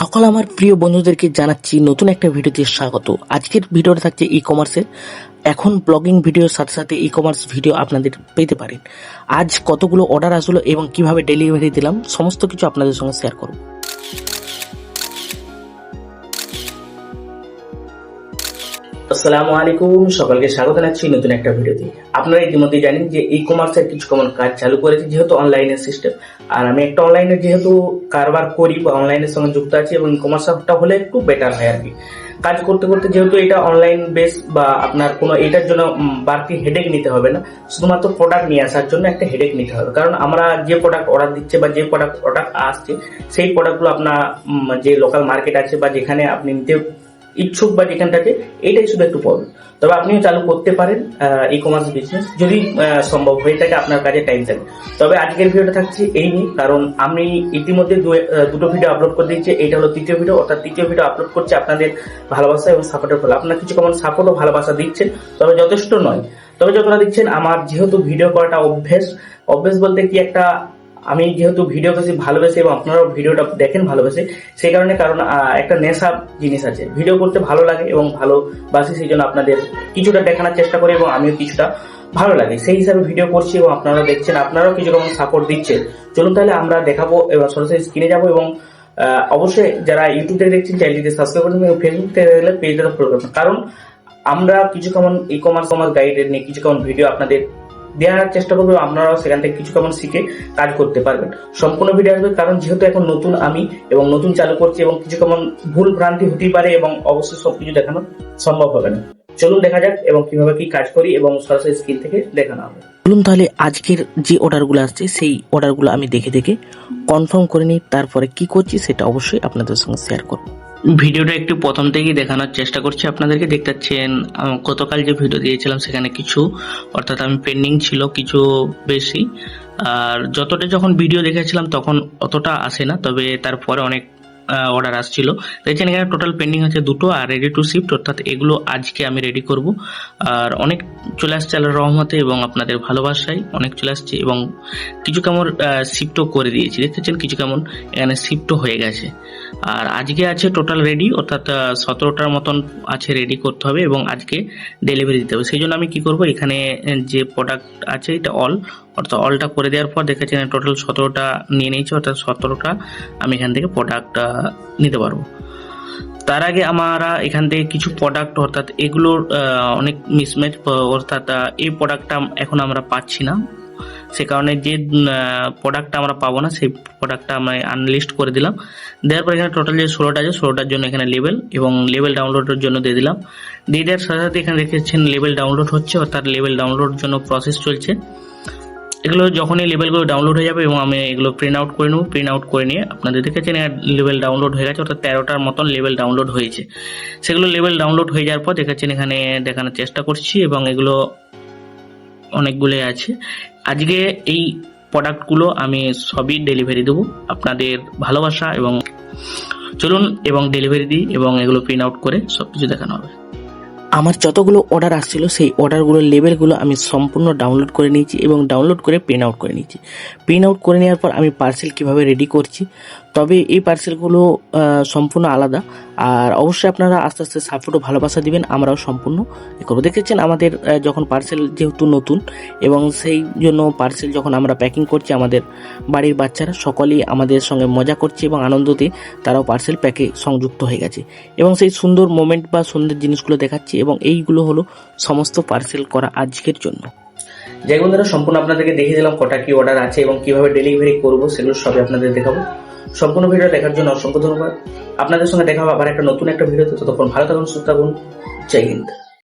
সকল আমার প্রিয় বন্ধুদেরকে জানাচ্ছি নতুন একটা ভিডিওতে স্বাগত। আজকের ভিডিওটা থাকছে ই কমার্সের এখন ব্লগিং ভিডিওর সাথে সাথে ই কমার্স ভিডিও আপনাদের পেতে পারেন। আজ কতগুলো অর্ডার আসলো এবং কীভাবে ডেলিভারি দিলাম, সমস্ত কিছু আপনাদের সঙ্গে শেয়ার করব। আসসালামু আলাইকুম, সকলকে স্বাগত জানাচ্ছি নতুন একটা ভিডিওতে। আপনারা ইতিমধ্যে জানেন যে ই কমার্সের কিছু কমন কাজ চালু করেছে যেহেতু অনলাইনের সিস্টেম আর আমি একটা অনলাইনে যেহেতু কারবার করি বা অনলাইনের সঙ্গে যুক্ত আছি এবং ই কমার্সটা হলে একটু বেটার হয় আর কি। কাজ করতে করতে যেহেতু এটা অনলাইন বেস বা আপনার কোনো এটার জন্য বাড়তি হেডেক নিতে হবে না, শুধুমাত্র প্রোডাক্ট নিয়ে আসার জন্য একটা হেডেক নিতে হবে। কারণ আমরা যে প্রোডাক্ট অর্ডার দিচ্ছে বা যে প্রোডাক্ট প্রোডাক্ট আসছে, সেই প্রোডাক্টগুলো আপনার যে লোকাল মার্কেট আছে বা যেখানে আপনি নিতে ইচ্ছুক বা যেখানটাতে এটাই শুধু একটু প্রবলেম তবে আপনিও চালু করতে পারেন ই কমার্স বিজনেস যদি সম্ভব হয়ে থাকে আপনার কাছে টাইম থাকে তবে আজকের ভিডিওটা থাকছে এই নিয়ে, কারণ আমি ইতিমধ্যে দুটো ভিডিও আপলোড করে দিয়েছি। এইটা হলো তৃতীয় ভিডিও অর্থাৎ তৃতীয় ভিডিও আপলোড করছে আপনাদের ভালোবাসা এবং সাপোর্টের ফলে। আপনার কিছু কেমন সাপোর্ট ও ভালোবাসা দিচ্ছেন, তবে যথেষ্ট নয়। তবে যতটা দিচ্ছেন, আমার যেহেতু ভিডিও করাটা অভ্যেস অভ্যেস বলতে কি একটা আমি যেহেতু ভিডিও বেশি ভালোবেসে এবং আপনারাও ভিডিওটা দেখেন ভালোবেসে, সেই কারণে কারণ একটা নেশা জিনিস আছে। ভিডিও করতে ভালো লাগে এবং ভালোবাসি, সেই জন্য আপনাদের কিছুটা দেখানোর চেষ্টা করি এবং আমিও কিছুটা ভালো লাগে। সেই হিসাবে ভিডিও করছি এবং আপনারা দেখছেন, আপনারাও কিছু রকম সাপোর্ট দিচ্ছেন। চলুন তাহলে আমরা দেখাবো এবং সরাসরি স্ক্রিনে যাব এবং অবশ্যই যারা ইউটিউবে দেখছেন চ্যানেলটিতে সাবস্ক্রাইব করবেন এবং ফেসবুক থেকে দেখলে পেজটা ফলো করবেন কারণ আমরা কিছু কেমন ই কমার্স কমার্স গাইডের নিয়ে কিছু কেমন ভিডিও আপনাদের দেওয়ার চেষ্টা করব, আপনারাও সেখান থেকে কিছু কেমন শিখে কাজ করতে পারবেন। সম্পূর্ণ ভিডিও আসবে, কারণ যেহেতু এখন নতুন আমি এবং নতুন চালু করছি এবং কিছু কেমন ভুল ভ্রান্তি হতেই পারে এবং অবশ্যই সবকিছু দেখানো সম্ভব হবে না। চলুন দেখা যাক এবং কীভাবে কি কাজ করি এবং সরাসরি স্ক্রিন থেকে দেখানো হবে। চলুন তাহলে আজকের যে অর্ডারগুলো আসছে, সেই অর্ডারগুলো আমি দেখে দেখে কনফার্ম করে নিই, তারপরে কি করছি সেটা অবশ্যই আপনাদের সঙ্গে শেয়ার করব। ভিডিওটা একটু প্রথম থেকেই দেখানোর চেষ্টা করছি আপনাদেরকে। দেখতে পাচ্ছেন গতকাল যে ভিডিও দিয়েছিলাম সেখানে কিছু, অর্থাৎ আমি পেন্ডিং ছিল কিছু বেশি। আর যতটা যখন ভিডিও দেখেছিলাম তখন অতটা আসে না, তবে তারপরে অনেক অর্ডার আসছিল। দেখছেন এখানে টোটাল পেন্ডিং আছে দুটো আর রেডি টু শিফট অর্থাৎ এগুলো আজকে আমি রেডি করব। আর অনেক চলে আসছে আল্লাহর রহমতে এবং আপনাদের ভালোবাসায় অনেক চলে আসছে এবং কিছু কেমন শিফটও করে দিয়েছি। দেখতেছেন কিছু কেমন এখানে শিফটও হয়ে গেছে। আর আজকে আছে টোটাল রেডি অর্থাৎ সতেরোটার মতন আছে রেডি করতে হবে এবং আজকে ডেলিভারি দিতে হবে। সেই জন্য আমি কি করব, এখানে যে প্রোডাক্ট আছে, এটা অল অর্থাৎ অলটা করে দেওয়ার পর দেখেছেন টোটাল সতেরোটা নিয়ে নিয়েছি, অর্থাৎ সতেরোটা আমি এখান থেকে প্রোডাক্ট নিতে পারব। তার আগে আমরা এখান থেকে কিছু প্রোডাক্ট অর্থাৎ এগুলোর অনেক মিসম্যাচ অর্থাৎ এই প্রোডাক্টটা এখন আমরা পাচ্ছি না। সে কারণে যে প্রোডাক্টটা আমরা পাবো না, সেই প্রোডাক্টটা আমরা আনলিস্ট করে দিলাম। দেওয়ার পর এখানে টোটাল যে ষোলোটা আছে, ষোলোটার জন্য এখানে লেভেল এবং লেভেল ডাউনলোডের জন্য দিয়ে দিলাম। দিয়ে দেওয়ার সাথে সাথে এখানে দেখেছেন লেভেল ডাউনলোড হচ্ছে, অর্থাৎ লেভেল ডাউনলোড জন্য প্রসেস চলছে। এগুলো যখনই লেভেলগুলো ডাউনলোড হয়ে যাবে এবং আমি এগুলো প্রিন্ট আউট করে নেব প্রিন্ট আউট করে নিয়ে আপনাদের দেখেছেন লেভেল ডাউনলোড হয়ে গেছে, অর্থাৎ তেরোটার মতন লেভেল ডাউনলোড হয়েছে। সেগুলো লেভেল ডাউনলোড হয়ে যাওয়ার পর দেখাচ্ছেন এখানে দেখানোর চেষ্টা করছি এবং এগুলো অনেকগুলোই আছে। আজকে এই প্রোডাক্টগুলো আমি সবই ডেলিভারি দেবো আপনাদের ভালোবাসা এবং চলুন এবং ডেলিভারি দিই এবং এগুলো প্রিন্ট আউট করে সব কিছু দেখানো হবে। আমার যতগুলো অর্ডার আসছিল, সেই অর্ডারগুলোর লেবেলগুলো আমি সম্পূর্ণ ডাউনলোড করে নিয়েছি এবং ডাউনলোড করে প্রিন্ট আউট করে নিয়েছি। প্রিন্ট আউট করে নেওয়ার পর আমি পার্সেল কীভাবে রেডি করছি তবে এই পার্সেলগুলো সম্পূর্ণ আলাদা। আর অবশ্যই আপনারা আস্তে আস্তে সাপোর্ট ও ভালোবাসা দিবেন, আমরাও সম্পূর্ণ এ করব দেখেছেন আমাদের যখন পার্সেল যেহেতু নতুন এবং সেই জন্য পার্সেল যখন আমরা প্যাকিং করছি, আমাদের বাড়ির বাচ্চারা সকলেই আমাদের সঙ্গে মজা করছে এবং আনন্দতে তারাও পার্সেল প্যাকে সংযুক্ত হয়ে গেছে। এবং সেই সুন্দর মোমেন্ট বা সুন্দর জিনিসগুলো দেখাচ্ছি এবং এইগুলো হলো সমস্ত পার্সেল করা আজকের জন্য। যাই বন্ধুরা, সম্পূর্ণ আপনাদেরকে দেখিয়ে দিলাম কটা কি অর্ডার আছে এবং কীভাবে ডেলিভারি করব, সেগুলো সবই আপনাদের দেখাবো। সম্পূর্ণ ভিডিও দেখার জন্য অসংখ্য ধন্যবাদ। আপনাদের সঙ্গে দেখা হবে আবার একটা নতুন একটা ভিডিওতে ততক্ষণ ভালো থাকুন, সুস্থ থাকুন। জয় হিন্দ।